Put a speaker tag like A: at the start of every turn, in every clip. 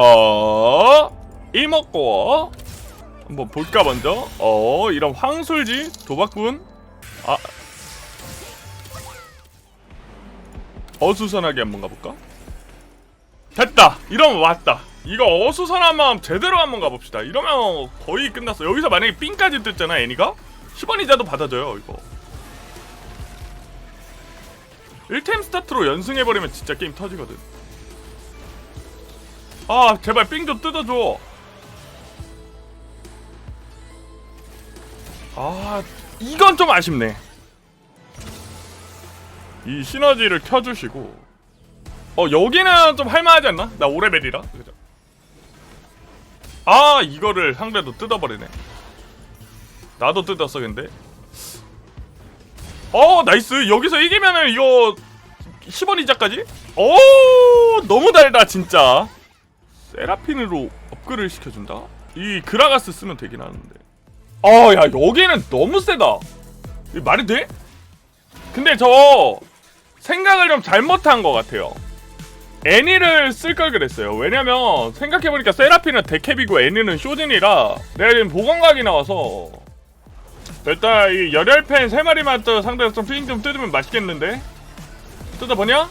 A: 어 이먹고. 한번 볼까 먼저? 어 이런 황술지 도박꾼 아. 어수선하게 한번 가볼까? 됐다! 이러면 왔다. 이거 어수선한 마음 제대로 한번 가봅시다. 이러면 거의 끝났어. 여기서 만약에 삥까지 뜯잖아 애니가? 10원 이자도 받아줘요 이거. 1템 스타트로 연승해버리면 진짜 게임 터지거든 아 제발 삥 좀 뜯어줘. 아 이건 좀 아쉽네. 이 시너지를 켜주시고. 어 여기는 좀 할만하지 않나? 나 5레벨이라. 그죠? 아 이거를 상대도 뜯어버리네. 나도 뜯었어 근데. 어 나이스. 여기서 이기면은 이거 10원 이자까지? 오 너무 달다 진짜 세라핀으로 업그레이드 시켜준다? 이 그라가스 쓰면 되긴 하는데 아야 여기는 너무 세다 이 말이 돼? 근데 저 생각을 좀 잘못한 것 같아요 애니를 쓸 걸 그랬어요 왜냐면 생각해보니까 세라핀은 데캡이고 애니는 쇼진이라 내가 지금 보건각이 나와서 일단 이 열혈팬 3마리만 또 상대로 좀 핑 좀 뜯으면 맛있겠는데? 뜯어보냐?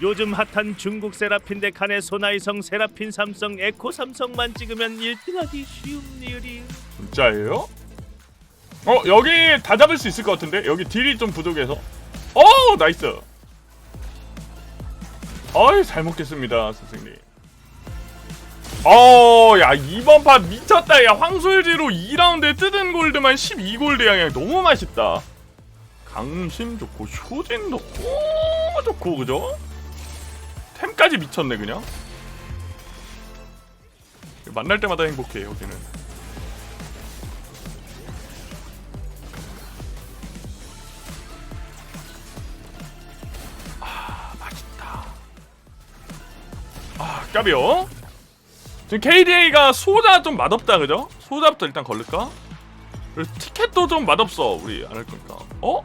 B: 요즘 핫한 중국 세라핀 대 칸의 소나이성 세라핀 삼성 에코 삼성만 찍으면 1등하기 쉬운 리을이.
A: 진짜예요? 어 여기 다 잡을 수 있을 것 같은데? 여기 딜이 좀 부족해서. 어 나이스. 어이 잘 먹겠습니다 선생님. 어야 이번 판 미쳤다. 야 황술지로 2라운드에 뜯은 골드만 12골드 양이 너무 맛있다. 강심 좋고 효진도 너무 좋고 그죠? 템까지 미쳤네 그냥 만날 때마다 행복해 여기는 맛있다. 아, 까비요. 지금 KDA가 소자 좀 맛없다, 그죠? 소자부터 일단 걸릴까? 그리고 티켓도 좀 맛없어, 우리 안 할 거니까. 어?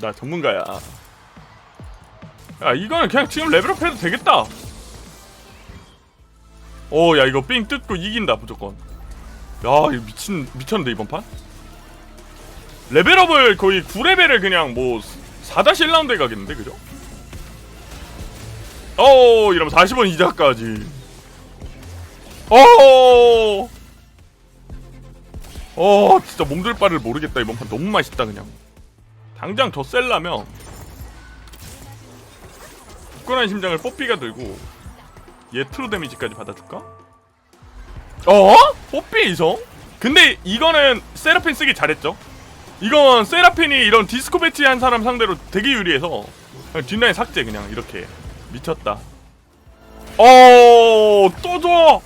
A: 나 전문가야. 야, 이거는 그냥 지금 레벨업 해도 되겠다. 오, 야, 이거 삥 뜯고 이긴다, 무조건. 야, 이거 미친, 미쳤는데, 이번 판? 레벨업을 거의 9레벨을 그냥 뭐 4-1라운드에 가겠는데 그죠? 어 이러면 40원 이자까지 어 어, 진짜 몸둘 바를 모르겠다 이번 판 너무 맛있다 그냥 당장 더 셀라면 굳건한 심장을 뽀삐가 들고 얘 트루 데미지까지 받아줄까? 어? 뽀삐 이성? 근데 이거는 세라핀 쓰기 잘했죠? 이건 세라핀이 이런 디스코 배치 한 사람 상대로 되게 유리해서 그냥 뒷라인 삭제 그냥 이렇게 미쳤다. 어, 또 줘.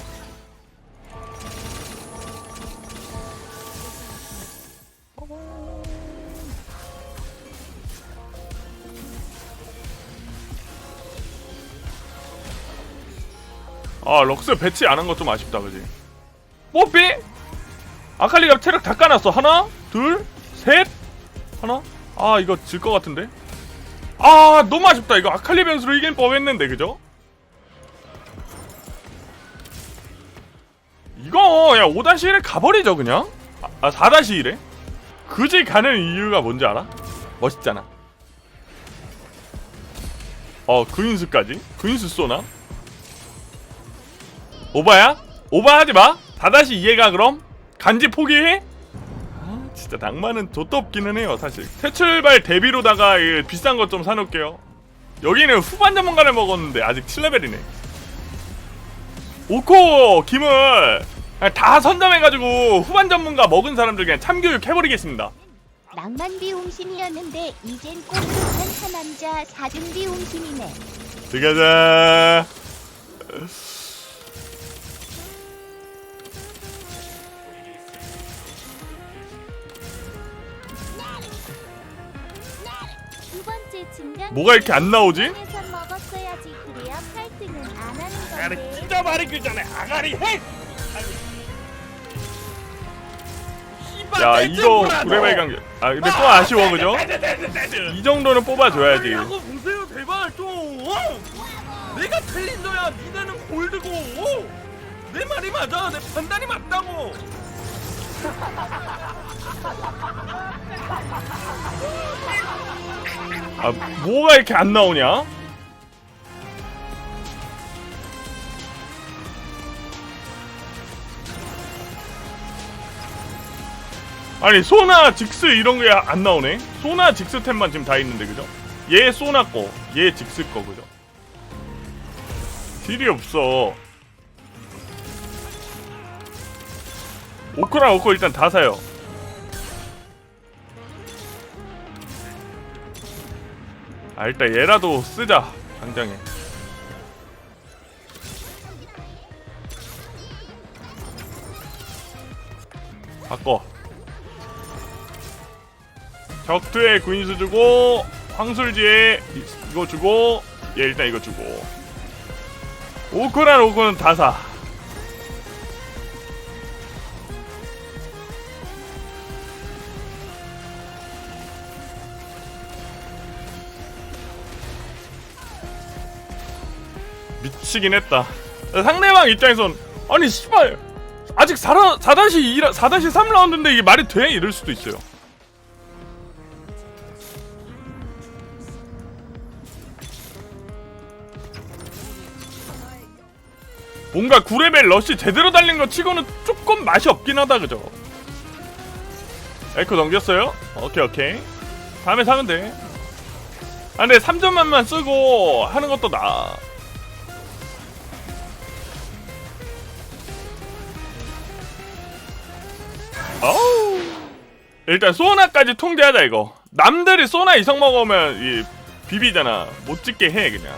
A: 아, 럭스 배치 안 한 거 좀 아쉽다, 그지? 뽀삐? 아칼리가 체력 다 까놨어. 하나, 둘, 셋, 하나. 아, 이거 질 것 같은데? 아, 너무 아쉽다. 이거 아칼리 변수로 이긴 뻔했는데, 그죠? 이거 야 5-1에 가버리죠 그냥 아 4-1에 그지 가는 이유가 뭔지 알아? 멋있잖아 어 그인수까지 그인수 쏘나? 오바야? 오바하지 마 다다시 이해가 그럼? 간지 포기해? 아 진짜 낭만은 좆도 없기는 해요 사실 새 출발 대비로다가 이 비싼 것 좀 사놓을게요 여기는 후반 전문가를 먹었는데 아직 7레벨이네 오코 김을 다 선점해가지고 후반 전문가 먹은 사람들 그냥 참교육 해버리겠습니다
C: 낭만비 옹심이었는데 이젠 꼼꼼한 사남자 사등비 옹심이네.
A: 들어가자 뭐가 이렇게 안 나오지?
C: 에서 먹었어야지. 그래야 8등은 안 하는 건데.
B: 진짜 말했기 전에 아가리 해!
A: 야 이거 구레벨 강전 아 근데 또 아쉬워 그죠? 이 정도는 뽑아줘야지.
B: 하고 보세요 제발 좀 어?
A: 내가 챌린저야. 니네는 골드고 내 말이 맞아? 내 판단이 맞다고 아 뭐가 이렇게 안 나오냐? 아니 소나 직스 이런 게 안 나오네. 소나 직스 템만 지금 다 있는데 그죠? 얘 소나 거, 얘 직스 거 그죠? 딜이 없어. 오크랑 오크 일단 다 사요. 아 일단 얘라도 쓰자 당장에. 바꿔. 적투에 군인수 주고 황술지에 이- 이거 주고 얘 일단 이거 주고 오크란 오크는 다 사. 치긴 했다. 상대방 입장에선 아니 씨발 아직 4 4-2 4-3 라운드인데 이게 말이 돼 이럴 수도 있어요. 뭔가 9레벨 러쉬 제대로 달린 거 치고는 조금 맛이 없긴 하다 그죠? 에코 넘겼어요? 오케이 오케이 다음에 사면 돼. 아 근데 3점만만 쓰고 하는 것도 나아. 어우 일단 소나까지 통제하자 이거 남들이 소나 이성 먹으면 이 비비잖아 못 찍게 해 그냥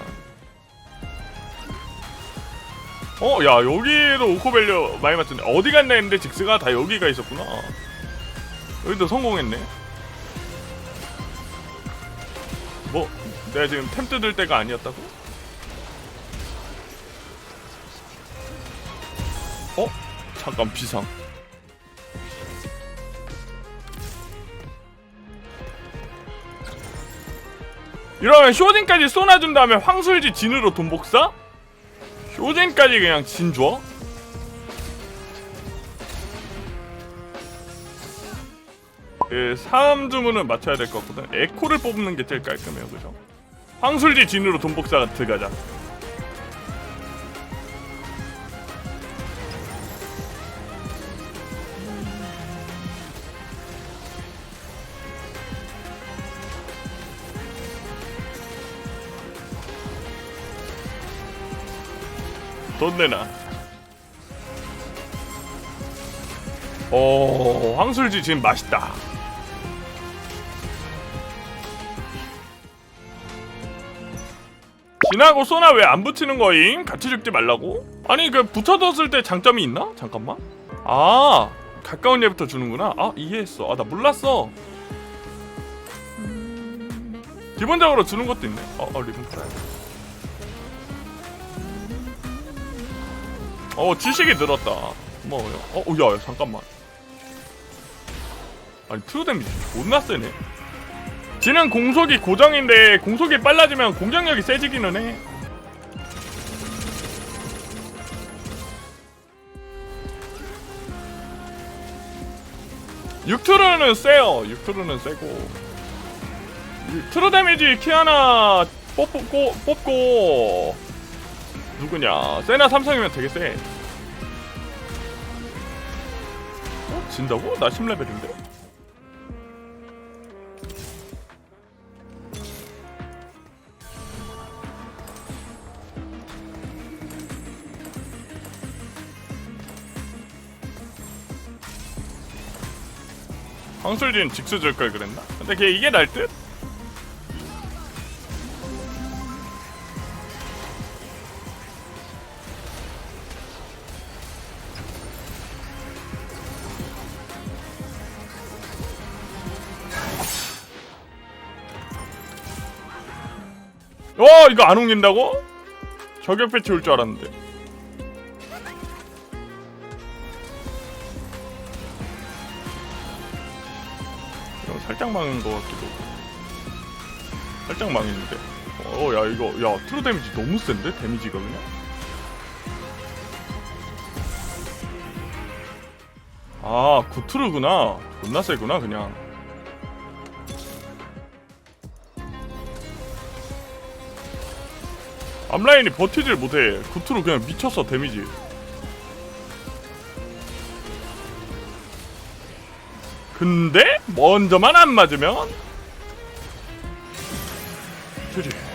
A: 어, 야, 여기도 오코밸류 많이 맞췄네. 어디 갔나 했는데 직스가 다 여기가 있었구나. 여기도 성공했네. 뭐, 내가 지금 템 뜯을 때가 아니었다고? 어? 잠깐, 비상. 이러면 쇼딩까지 쏘아준 다음에 황술지 진으로 돈 복사? 쇼젠까지 그냥 진 줘? 그 사음 주문은 맞춰야 될 것 같거든. 에코를 뽑는 게 제일 깔끔해요, 그죠? 황술지 진으로 돈 복사 들어가자. 돈 내놔. 오, 황술지 지금 맛있다. 진하고 쏘나 왜 안 붙이는 거임? 같이 죽지 말라고? 아니 그 붙여뒀을 때 장점이 있나? 잠깐만. 아 가까운 얘부터 주는구나. 아 이해했어. 아 나 몰랐어. 기본적으로 주는 것도 있네. 어, 어 리본 팔아야 어 지식이 늘었다. 고마워요 어 야, 야 잠깐만. 아니 트루 데미지 존나 세네. 지는 공속이 고정인데 공속이 빨라지면 공격력이 세지기는 해. 육트루는 세요. 육트루는 세고. 이 트루 데미지 키 하나 뽑고 뽑고 누구냐? 세나 삼성이면 되게 세. 어? 진다고? 나 10레벨인데? 황술진 직수 줄 걸 그랬나? 근데 걔 이게 날 듯? 어 이거 안 옮긴다고? 저격 패치 올 줄 알았는데 이거 살짝 망한 것 같기도 살짝 망했는데 어, 야 이거 야 트루 데미지 너무 센데 데미지가 그냥. 아 구트루구나. 존나 세구나 그냥. 앞라인이 버티질 못해. 구트루 그냥 미쳤어 데미지. 근데 먼저만 안 맞으면. 주지.